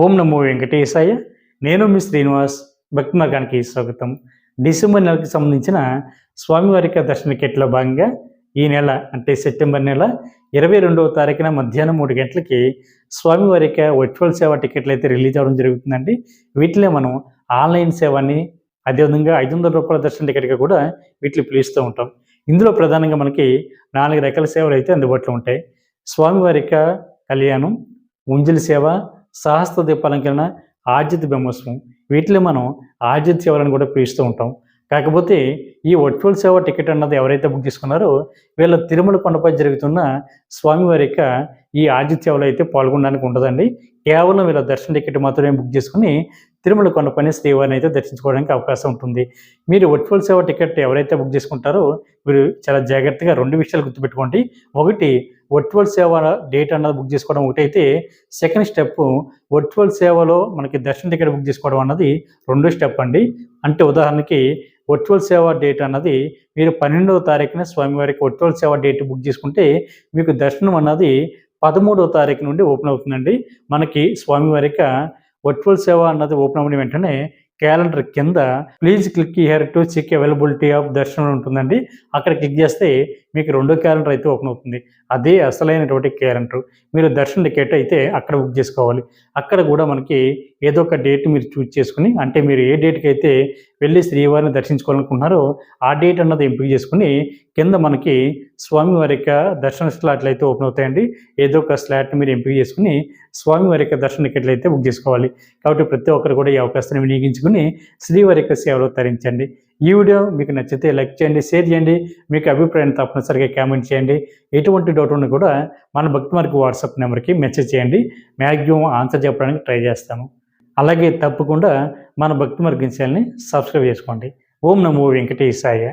ఓం నమో వెంకటేశాయ. నేను మీ శ్రీనివాస్. భక్తి మార్గానికి స్వాగతం. డిసెంబర్ నెలకు సంబంధించిన స్వామివారి దర్శన టికెట్లో భాగంగా ఈ నెల అంటే సెప్టెంబర్ నెల ఇరవై రెండవ తారీఖున మధ్యాహ్నం మూడు గంటలకి స్వామివారి యొక్క వర్చువల్ సేవ టికెట్లు అయితే రిలీజ్ అవ్వడం జరుగుతుందండి. వీటిలో మనం ఆన్లైన్ సేవని అదేవిధంగా ఐదు వందల రూపాయల దర్శన టికెట్గా కూడా వీటిని పిలుస్తూ ఉంటాం. ఇందులో ప్రధానంగా మనకి నాలుగు రకాల సేవలు అయితే అందుబాటులో ఉంటాయి. స్వామివారి కళ్యాణం ఉంజలి సేవ సహస్ర దీపాలంకరణ ఆర్జిత బ్రహ్మోత్సవం. వీటిలో మనం ఆర్జిత సేవలను కూడా పిలుస్తూ ఉంటాం. కాకపోతే ఈ వర్చువల్ సేవ టికెట్ అన్నది ఎవరైతే బుక్ చేసుకున్నారో వీళ్ళ తిరుమల కొండపై జరుగుతున్న స్వామివారి యొక్క ఈ ఆర్జిత సేవలో అయితే పాల్గొనడానికి ఉండదండి. కేవలం వీళ్ళ దర్శన టికెట్ మాత్రమే బుక్ చేసుకుని తిరుమల కొండపైన శ్రీవారిని అయితే దర్శించుకోవడానికి అవకాశం ఉంటుంది. మీరు వర్చువల్ సేవ టికెట్ ఎవరైతే బుక్ చేసుకుంటారో మీరు చాలా జాగ్రత్తగా రెండు విషయాలు గుర్తుపెట్టుకోండి. ఒకటి వర్చువల్ సేవ డేట్ అన్నది బుక్ చేసుకోవడం ఒకటైతే సెకండ్ స్టెప్ వర్చువల్ సేవలో మనకి దర్శన టికెట్ బుక్ చేసుకోవడం అన్నది రెండో స్టెప్ అండి. అంటే ఉదాహరణకి వర్చువల్ సేవ డేట్ అన్నది మీరు పన్నెండవ తారీఖున స్వామివారికి వర్చువల్ సేవ డేట్ బుక్ చేసుకుంటే మీకు దర్శనం అన్నది పదమూడవ తారీఖు నుండి ఓపెన్ అవుతుందండి. మనకి స్వామివారికి వర్చువల్ సేవ అన్నది ఓపెన్ అవ్వడం వెంటనే క్యాలెండర్ కింద please click here to check availability of దర్శనం ఉంటుందండి. అక్కడ క్లిక్ చేస్తే మీకు రెండో క్యాలెండర్ అయితే ఓపెన్ అవుతుంది. అదే అసలైనటువంటి క్యాలెండర్. మీరు దర్శన టికెట్ అయితే అక్కడ బుక్ చేసుకోవాలి. అక్కడ కూడా మనకి ఏదో ఒక డేట్ మీరు చూజ్ చేసుకుని అంటే మీరు ఏ డేట్కి అయితే వెళ్ళి శ్రీవారిని దర్శించుకోవాలనుకుంటున్నారో ఆ డేట్ అన్నది ఎంపిక చేసుకుని కింద మనకి స్వామివారి యొక్క దర్శన స్లాట్లు అయితే ఓపెన్ అవుతాయండి. ఏదో ఒక స్లాట్ని మీరు ఎంపిక చేసుకుని స్వామివారి యొక్క దర్శన టికెట్లు అయితే బుక్ చేసుకోవాలి. కాబట్టి ప్రతి ఒక్కరు కూడా ఈ అవకాశాన్ని వినియోగించుకుని శ్రీవారి యొక్క సేవలో తరించండి. ఈ వీడియో మీకు నచ్చితే లైక్ చేయండి షేర్ చేయండి. మీకు అభిప్రాయాన్ని తప్పనిసరిగా కామెంట్ చేయండి. ఎటువంటి డౌట్ ఉన్నా కూడా మన భక్తి మార్కి వాట్సాప్ నెంబర్కి మెసేజ్ చేయండి. మ్యాక్సిమం ఆన్సర్ చెప్పడానికి ట్రై చేస్తాను. అలాగే తప్పకుండా మన భక్తి మార్గం ఛానల్ని సబ్స్క్రైబ్ చేసుకోండి. ఓం నమో వెంకటేశాయ.